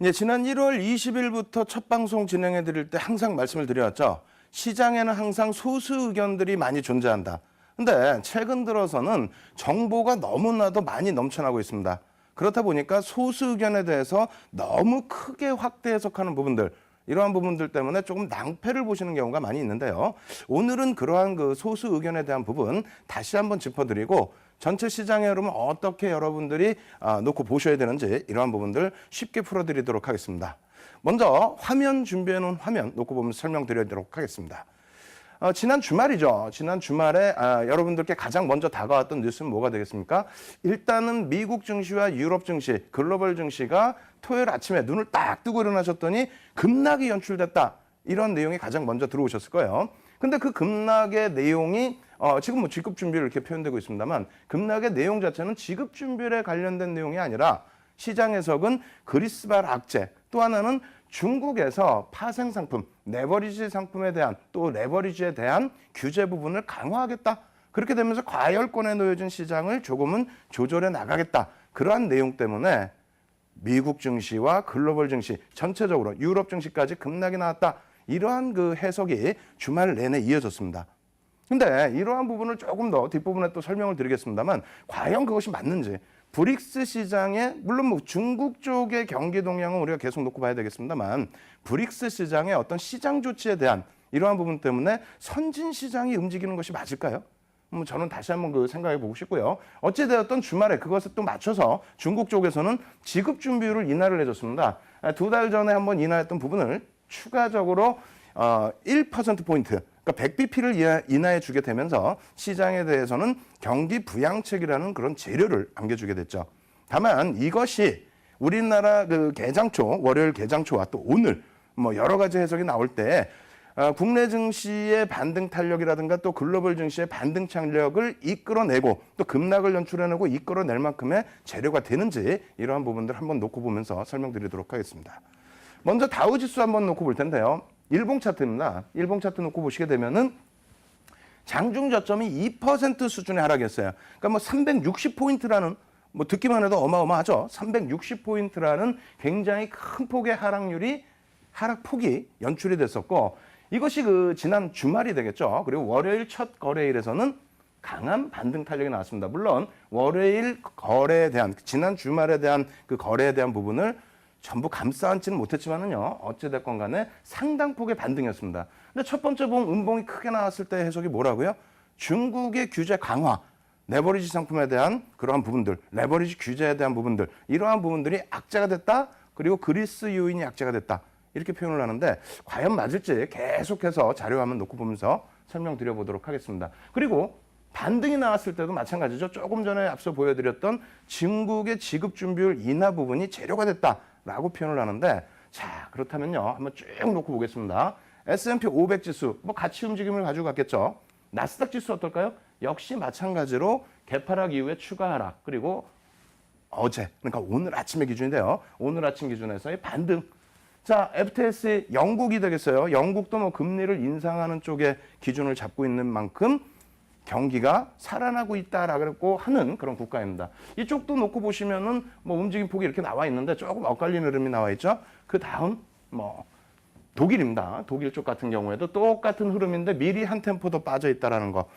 이제 지난 1월 20일부터 첫 방송 진행해 드릴 때 항상 말씀을 드려왔죠. 시장에는 항상 소수 의견들이 많이 존재한다. 근데 최근 들어서는 정보가 너무나도 많이 넘쳐나고 있습니다. 그렇다 보니까 소수 의견에 대해서 너무 크게 확대 해석하는 부분들 이러한 부분들 때문에 조금 낭패를 보시는 경우가 많이 있는데요. 오늘은 그러한 그 소수 의견에 대한 부분 다시 한번 짚어드리고 전체 시장의 흐름을 어떻게 여러분들이 아, 놓고 보셔야 되는지 이러한 부분들 쉽게 풀어드리도록 하겠습니다. 먼저 화면 준비해 놓은 화면 놓고 보면서 설명드리도록 하겠습니다. 어, 지난 주말이죠. 지난 주말에 아, 여러분들께 가장 먼저 다가왔던 뉴스는 뭐가 되겠습니까? 일단은 미국 증시와 유럽 증시, 글로벌 증시가 토요일 아침에 눈을 딱 뜨고 일어나셨더니 급락이 연출됐다. 이런 내용이 가장 먼저 들어오셨을 거예요. 근데 그 급락의 내용이 어, 지금 뭐 지급 준비를 이렇게 표현되고 있습니다만 급락의 내용 자체는 지급 준비에 관련된 내용이 아니라 시장 해석은 그리스발 악재 또 하나는 중국에서 파생 상품, 레버리지 상품에 대한 또 레버리지에 대한 규제 부분을 강화하겠다. 그렇게 되면서 과열권에 놓여진 시장을 조금은 조절해 나가겠다. 그러한 내용 때문에 미국 증시와 글로벌 증시 전체적으로 유럽 증시까지 급락이 나왔다. 이러한 그 해석이 주말 내내 이어졌습니다. 근데 이러한 부분을 조금 더 뒷부분에 또 설명을 드리겠습니다만 과연 그것이 맞는지 브릭스 시장에 물론 뭐 중국 쪽의 경기 동향은 우리가 계속 놓고 봐야 되겠습니다만 브릭스 시장의 어떤 시장 조치에 대한 이러한 부분 때문에 선진 시장이 움직이는 것이 맞을까요? 뭐 저는 다시 한번 그 생각해 보고 싶고요. 어찌되었던 주말에 그것에 또 맞춰서 중국 쪽에서는 지급 준비율을 인하를 해줬습니다. 두 달 전에 한번 인하했던 부분을 추가적으로 어, 1%포인트, 그러니까 100bp를 인하해 주게 되면서 시장에 대해서는 경기 부양책이라는 그런 재료를 안겨주게 됐죠. 다만 이것이 우리나라 그 개장초, 월요일 개장초와 또 오늘 뭐 여러 가지 해석이 나올 때 어, 국내 증시의 반등 탄력이라든가 또 글로벌 증시의 반등 탄력을 이끌어내고 또 급락을 연출해내고 이끌어낼 만큼의 재료가 되는지 이러한 부분들 한번 놓고 보면서 설명드리도록 하겠습니다. 먼저 다우 지수 한번 놓고 볼 텐데요. 일봉 차트입니다. 일봉 차트 놓고 보시게 되면은 장중 저점이 2% 수준의 하락이었어요. 그러니까 뭐 360포인트라는 뭐 듣기만 해도 어마어마하죠. 360포인트라는 굉장히 큰 폭의 하락률이 하락폭이 연출이 됐었고 이것이 그 지난 주말이 되겠죠. 그리고 월요일 첫 거래일에서는 강한 반등 탄력이 나왔습니다. 물론 월요일 거래에 대한 지난 주말에 대한 그 거래에 대한 부분을 전부 감싸 안지는 못했지만은요 어찌됐건 간에 상당 폭의 반등이었습니다. 근데 첫 번째 봉 음봉이 크게 나왔을 때 해석이 뭐라고요? 중국의 규제 강화, 레버리지 상품에 대한 그러한 부분들, 레버리지 규제에 대한 부분들 이러한 부분들이 악재가 됐다. 그리고 그리스 요인이 악재가 됐다. 이렇게 표현을 하는데 과연 맞을지 계속해서 자료 화면 놓고 보면서 설명드려 보도록 하겠습니다. 그리고 반등이 나왔을 때도 마찬가지죠. 조금 전에 앞서 보여드렸던 중국의 지급 준비율 인하 부분이 재료가 됐다 라고 표현을 하는데 자 그렇다면요 한번 쭉 놓고 보겠습니다. S&P 500 지수 뭐 같이 움직임을 가지고 갔겠죠. 나스닥 지수 어떨까요? 역시 마찬가지로 개파락 이후에 추가 하락 그리고 어제 그러니까 오늘 아침의 기준인데요. 오늘 아침 기준에서의 반등 자, FTSE 영국이 되겠어요. 영국도 뭐 금리를 인상하는 쪽에 기준을 잡고 있는 만큼 경기가 살아나고 있다라고 하는 그런 국가입니다. 이쪽도 놓고 보시면은 뭐 움직임 폭이 이렇게 나와 있는데 조금 엇갈리는 흐름이 나와 있죠. 그 다음 뭐 독일입니다. 독일 쪽 같은 경우에도 똑같은 흐름인데 미리 한 템포 더 빠져 있다라는 거.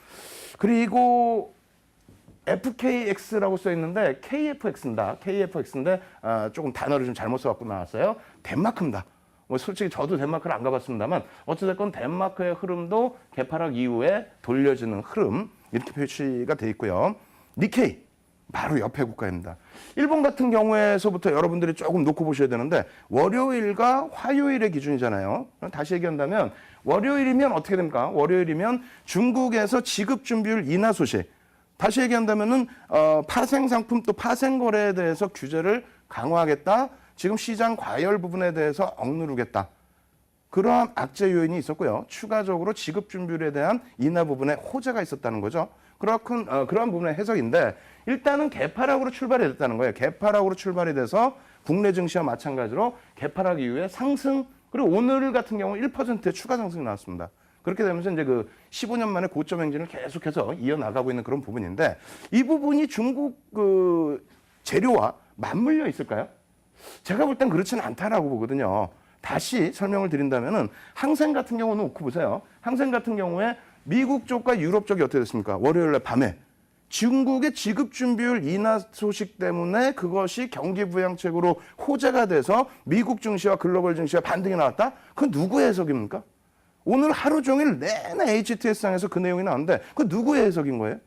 그리고 FKX라고 써 있는데 KFX입니다. KFX인데 아, 조금 단어를 좀 잘못 써갖고 나왔어요. 덴마크입니다. 뭐 솔직히 저도 덴마크를 안 가봤습니다만 어찌됐건 덴마크의 흐름도 개파락 이후에 돌려지는 흐름 이렇게 표시가 돼 있고요. 니케이 바로 옆에 국가입니다. 일본 같은 경우에서부터 여러분들이 조금 놓고 보셔야 되는데 월요일과 화요일의 기준이잖아요. 다시 얘기한다면 월요일이면 어떻게 됩니까? 월요일이면 중국에서 지급 준비율 인하 소식 다시 얘기한다면은 어, 파생 상품 또 파생 거래에 대해서 규제를 강화하겠다. 지금 시장 과열 부분에 대해서 억누르겠다. 그러한 악재 요인이 있었고요. 추가적으로 지급 준비율에 대한 인하 부분에 호재가 있었다는 거죠. 그렇군 어, 그러한 부분의 해석인데 일단은 개파락으로 출발이 됐다는 거예요. 개파락으로 출발이 돼서 국내 증시와 마찬가지로 개파락 이후에 상승 그리고 오늘 같은 경우 1%의 추가 상승이 나왔습니다. 그렇게 되면서 이제 그 15년 만에 고점 행진을 계속해서 이어나가고 있는 그런 부분인데 이 부분이 중국 그 재료와 맞물려 있을까요? 제가 볼 땐 그렇지는 않다라고 보거든요. 다시 설명을 드린다면은 항생 같은 경우는 놓고 보세요. 항생 같은 경우에 미국 쪽과 유럽 쪽이 어떻게 됐습니까? 월요일 날 밤에 중국의 지급 준비율 인하 소식 때문에 그것이 경기 부양책으로 호재가 돼서 미국 증시와 글로벌 증시가 반등이 나왔다? 그건 누구의 해석입니까? 오늘 하루 종일 내내 HTS상에서 그 내용이 나왔는데 그 누구의 해석인 거예요?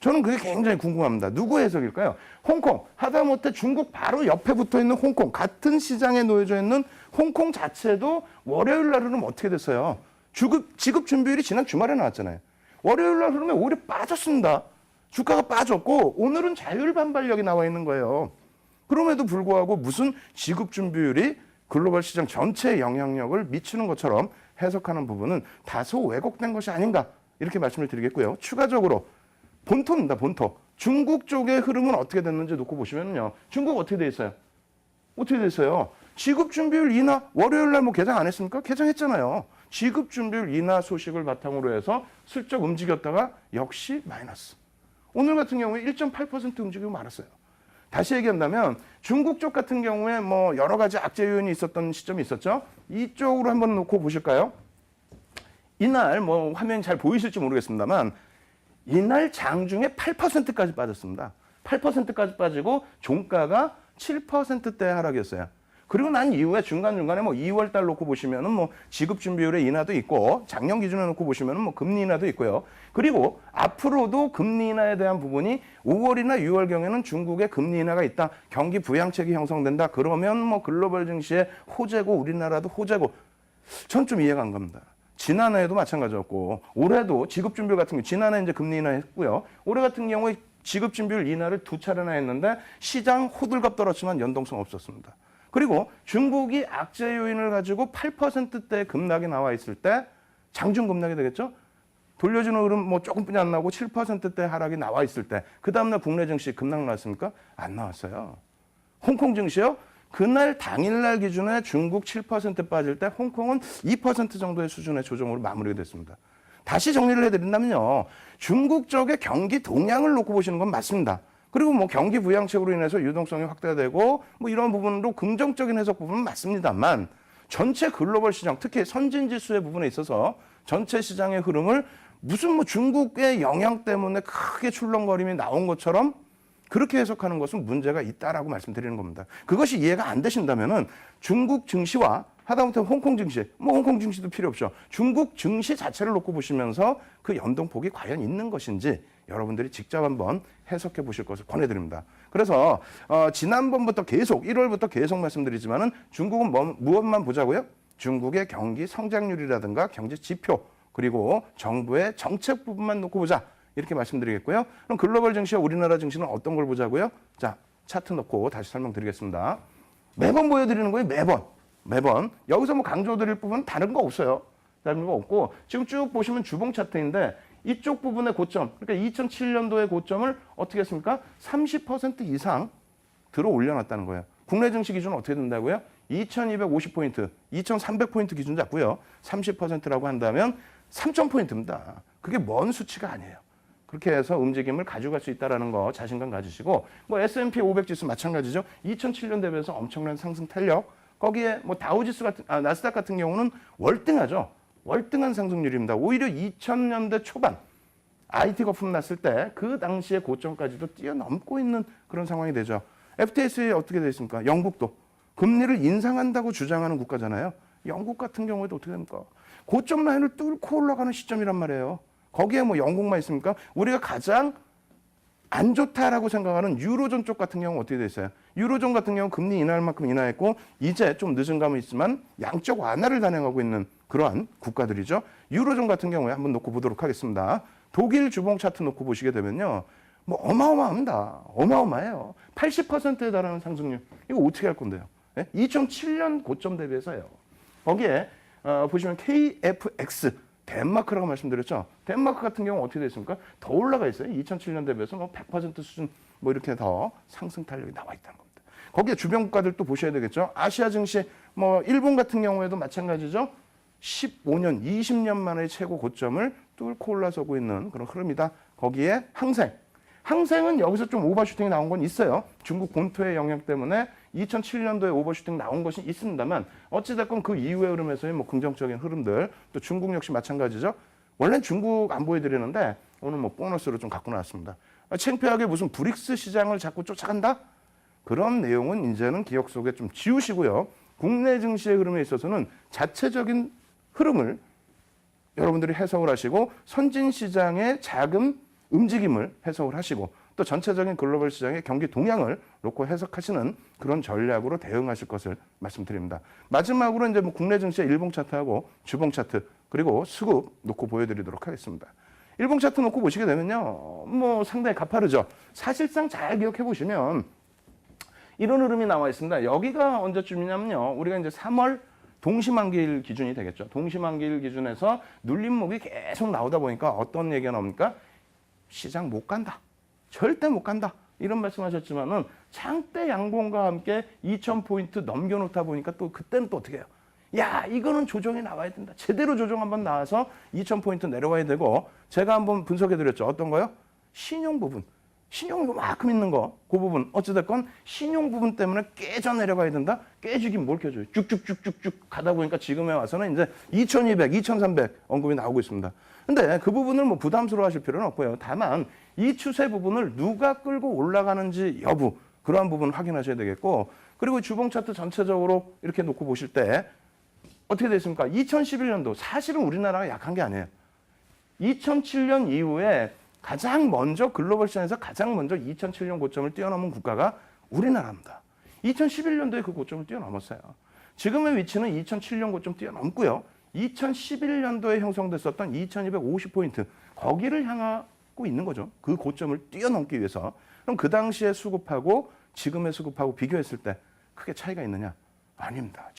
저는 그게 굉장히 궁금합니다. 누구의 해석일까요? 홍콩, 하다못해 중국 바로 옆에 붙어 있는 홍콩, 같은 시장에 놓여져 있는 홍콩 자체도 월요일 날 흐르면 어떻게 됐어요? 주급, 지급 준비율이 지난 주말에 나왔잖아요. 월요일 날 흐르면 오히려 빠졌습니다. 주가가 빠졌고 오늘은 자율 반발력이 나와 있는 거예요. 그럼에도 불구하고 무슨 지급 준비율이 글로벌 시장 전체에 영향력을 미치는 것처럼 해석하는 부분은 다소 왜곡된 것이 아닌가 이렇게 말씀을 드리겠고요. 추가적으로 본토입니다. 본토. 중국 쪽의 흐름은 어떻게 됐는지 놓고 보시면요. 중국 어떻게 돼 있어요? 어떻게 됐어요? 지급 준비율 인하 월요일 날 뭐 개장 안 했습니까? 개장했잖아요. 지급 준비율 인하 소식을 바탕으로 해서 슬쩍 움직였다가 역시 마이너스. 오늘 같은 경우에 1.8% 움직이고 말았어요. 다시 얘기한다면 중국 쪽 같은 경우에 뭐 여러 가지 악재 요인이 있었던 시점이 있었죠. 이쪽으로 한번 놓고 보실까요? 이날 뭐 화면이 잘 보이실지 모르겠습니다만 이날 장중에 8%까지 빠졌습니다. 8%까지 빠지고 종가가 7%대 하락이었어요. 그리고 난 이후에 중간중간에 뭐 2월 달 놓고 보시면은 뭐 지급 준비율의 인하도 있고 작년 기준에 놓고 보시면은 뭐 금리 인하도 있고요. 그리고 앞으로도 금리 인하에 대한 부분이 5월이나 6월 경에는 중국의 금리 인하가 있다. 경기 부양책이 형성된다. 그러면 뭐 글로벌 증시에 호재고 우리나라도 호재고 전 좀 이해가 안 갑니다. 지난해에도 마찬가지였고 올해도 지급 준비율 같은 경우 지난해 이제 금리 인하 했고요. 올해 같은 경우에 지급 준비율 인하를 두 차례나 했는데 시장 호들갑 떨었지만 연동성 없었습니다. 그리고 중국이 악재 요인을 가지고 8%대 급락이 나와 있을 때 장중 급락이 되겠죠? 돌려주는 흐름 뭐 조금뿐이 안 나고 7%대 하락이 나와 있을 때 그 다음날 국내 증시 급락 나왔습니까? 안 나왔어요. 홍콩 증시요? 그날 당일날 기준에 중국 7% 빠질 때 홍콩은 2% 정도의 수준의 조정으로 마무리가 됐습니다. 다시 정리를 해드린다면요. 중국 쪽의 경기 동향을 놓고 보시는 건 맞습니다. 그리고 뭐 경기 부양책으로 인해서 유동성이 확대되고 뭐 이런 부분으로 긍정적인 해석 부분은 맞습니다만 전체 글로벌 시장 특히 선진 지수의 부분에 있어서 전체 시장의 흐름을 무슨 뭐 중국의 영향 때문에 크게 출렁거림이 나온 것처럼 그렇게 해석하는 것은 문제가 있다라고 말씀드리는 겁니다. 그것이 이해가 안 되신다면은 중국 증시와 하다못해 홍콩 증시, 뭐 홍콩 증시도 필요 없죠. 중국 증시 자체를 놓고 보시면서 그 연동폭이 과연 있는 것인지 여러분들이 직접 한번 해석해 보실 것을 권해드립니다. 그래서 어, 지난번부터 계속 1월부터 계속 말씀드리지만은 중국은 뭐, 무엇만 보자고요? 중국의 경기 성장률이라든가 경제 지표 그리고 정부의 정책 부분만 놓고 보자. 이렇게 말씀드리겠고요. 그럼 글로벌 증시와 우리나라 증시는 어떤 걸 보자고요? 자, 차트 놓고 다시 설명드리겠습니다. 매번 보여드리는 거예요, 매번. 매번. 여기서 뭐 강조드릴 부분 다른 거 없어요. 다른 거 없고, 지금 쭉 보시면 주봉 차트인데, 이쪽 부분의 고점, 그러니까 2007년도의 고점을 어떻게 했습니까? 30% 이상 들어 올려놨다는 거예요. 국내 증시 기준은 어떻게 된다고요? 2250포인트, 2300포인트 기준 잡고요. 30%라고 한다면 3000포인트입니다. 그게 먼 수치가 아니에요. 그렇게 해서 움직임을 가져갈 수 있다는 거 자신감 가지시고 뭐 S&P 500 지수 마찬가지죠. 2007년 대비해서 엄청난 상승 탄력. 거기에 뭐 다우 지수 같은 아 나스닥 같은 경우는 월등하죠. 월등한 상승률입니다. 오히려 2000년대 초반 IT 거품 났을 때 그 당시의 고점까지도 뛰어넘고 있는 그런 상황이 되죠. FTS에 어떻게 되어 있습니까? 영국도 금리를 인상한다고 주장하는 국가잖아요. 영국 같은 경우에도 어떻게 됩니까? 고점 라인을 뚫고 올라가는 시점이란 말이에요. 거기에 뭐 영국만 있습니까? 우리가 가장 안 좋다라고 생각하는 유로존 쪽 같은 경우는 어떻게 돼 있어요? 유로존 같은 경우 금리 인하할 만큼 인하했고 이제 좀 늦은 감은 있지만 양적 완화를 단행하고 있는 그러한 국가들이죠. 유로존 같은 경우에 한번 놓고 보도록 하겠습니다. 독일 주봉 차트 놓고 보시게 되면요. 뭐 어마어마합니다. 어마어마해요. 80%에 달하는 상승률. 이거 어떻게 할 건데요? 예? 2007년 고점 대비해서요. 거기에 어, 보시면 KFX 덴마크라고 말씀드렸죠. 덴마크 같은 경우 어떻게 됐습니까? 더 올라가 있어요. 2007년 대 비해서 뭐 100% 수준 뭐 이렇게 더 상승 탄력이 나와 있다는 겁니다. 거기에 주변 국가들 또 보셔야 되겠죠. 아시아 증시 뭐 일본 같은 경우에도 마찬가지죠. 15년, 20년 만에 최고 고점을 뚫고 올라서고 있는 그런 흐름이다. 거기에 항생, 항생은 여기서 좀 오버슈팅이 나온 건 있어요. 중국 본토의 영향 때문에 2007년도에 오버슈팅 나온 것이 있습니다만 어찌됐건 그 이후의 흐름에서의 뭐 긍정적인 흐름들 또 중국 역시 마찬가지죠. 원래는 중국 안 보여드리는데 오늘 뭐 보너스로 좀 갖고 나왔습니다. 아, 창피하게 무슨 브릭스 시장을 자꾸 쫓아간다? 그런 내용은 이제는 기억 속에 좀 지우시고요. 국내 증시의 흐름에 있어서는 자체적인 흐름을 여러분들이 해석을 하시고 선진 시장의 자금 움직임을 해석을 하시고 또 전체적인 글로벌 시장의 경기 동향을 놓고 해석하시는 그런 전략으로 대응하실 것을 말씀드립니다. 마지막으로 이제 뭐 국내 증시의 일봉 차트하고 주봉 차트 그리고 수급 놓고 보여드리도록 하겠습니다. 일봉 차트 놓고 보시게 되면요, 뭐 상당히 가파르죠. 사실상 잘 기억해 보시면 이런 흐름이 나와 있습니다. 여기가 언제쯤이냐면요. 우리가 이제 3월 동시만기일 기준이 되겠죠. 동시만기일 기준에서 눌림목이 계속 나오다 보니까 어떤 얘기가 나옵니까? 시장 못 간다. 절대 못 간다. 이런 말씀하셨지만은 장대 양봉과 함께 2,000포인트 넘겨놓다 보니까 또 그때는 또 어떻게 해요? 야, 이거는 조정이 나와야 된다. 제대로 조정 한번 나와서 2,000포인트 내려와야 되고 제가 한번 분석해 드렸죠. 어떤 거요? 신용 부분. 신용 요만큼 있는 거, 그 부분. 어찌됐건 신용 부분 때문에 깨져 내려가야 된다? 깨지긴 뭘 깨져요. 쭉쭉쭉쭉쭉 가다 보니까 지금에 와서는 이제 2200, 2300 언급이 나오고 있습니다. 근데 그 부분을 뭐 부담스러워 하실 필요는 없고요. 다만 이 추세 부분을 누가 끌고 올라가는지 여부, 그러한 부분 확인하셔야 되겠고, 그리고 주봉 차트 전체적으로 이렇게 놓고 보실 때 어떻게 됐습니까? 2011년도 사실은 우리나라가 약한 게 아니에요. 2007년 이후에 가장 먼저 글로벌 시장에서 가장 먼저 2007년 고점을 뛰어넘은 국가가 우리나라입니다. 2011년도에 그 고점을 뛰어넘었어요. 지금의 위치는 2007년 고점 뛰어넘고요. 2011년도에 형성됐었던 2250포인트 거기를 향하고 있는 거죠. 그 고점을 뛰어넘기 위해서. 그럼 그 당시에 수급하고 지금의 수급하고 비교했을 때 크게 차이가 있느냐? 아닙니다.